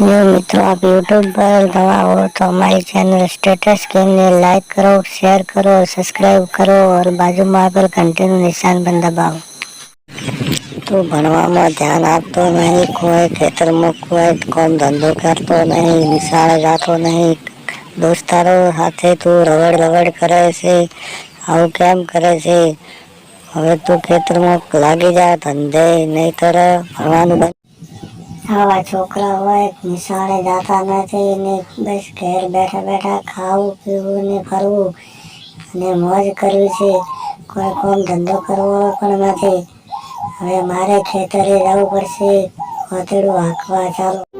New મિત્રો આપ YouTube પર નવા હો તો અમારી ચેનલ સ્ટેટસ કેમને લાઈક કરો શેર કરો સબસ્ક્રાઈબ કરો ઓર બાજુમાં આગળ ઘંટીનું નિશાન પણ દબાવો. તો ભણવામાં ધ્યાન આપતો નહીં, કોઈ ખેતરમાં કોઈ કોમ ધંધો કરતો નહીં, નિશાળે જતો નહીં. દોસ્તારો સાથે તું રવડ રવડ કરે છે, આવું કેમ કરે છે? હવે તું ખેતરમાં લાગી જા ધંધે નહીં તો ભણવાનું આવા છોકરા હોય નિશાળે જાતા નથી, ને બસ ઘેર બેઠા બેઠા ખાવું, પીવું ને ફરવું. અને મોજ કરવી છે. કોઈ કોમ ધંધો કરવો પણ નથી. હવે મારે ખેતરે જવું પડશે. વાતેડું હાંકવા ચાલો